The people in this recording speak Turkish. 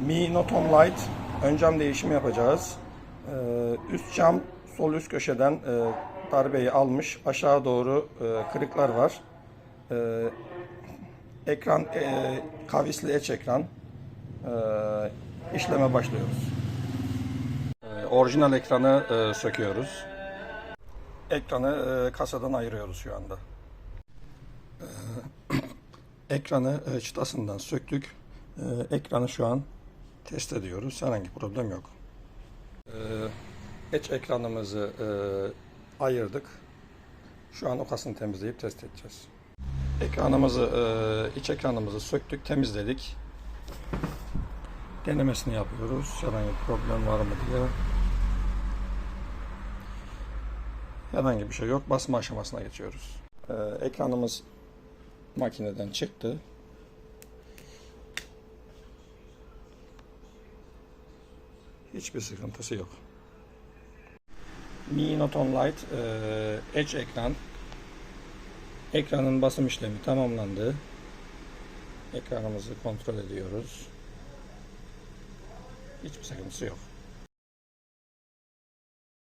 Mi Note On Light ön cam değişimi yapacağız. Ee, üst cam sol üst köşeden e, darbeyi almış. Aşağı doğru e, kırıklar var. Ee, ekran e, kavisli eç ekran. Ee, işleme başlıyoruz. Ee, orijinal ekranı e, söküyoruz. Ekranı e, kasadan ayırıyoruz şu anda. Ee, ekranı e, çıtasından söktük. Ee, ekranı şu an test ediyoruz. Herhangi problem yok. Ee, eç ekranımızı e, ayırdık. Şu an okasını temizleyip test edeceğiz. Ekranımızı, e, iç ekranımızı söktük, temizledik. Denemesini yapıyoruz. Herhangi bir problem var mı diye. Herhangi bir şey yok. Basma aşamasına geçiyoruz. Ee, ekranımız makineden çıktı. Hiçbir sıkıntısı yok. Mi Note On Light e, Edge ekran. Ekranın basım işlemi tamamlandı. Ekranımızı kontrol ediyoruz. Hiçbir sıkıntısı yok.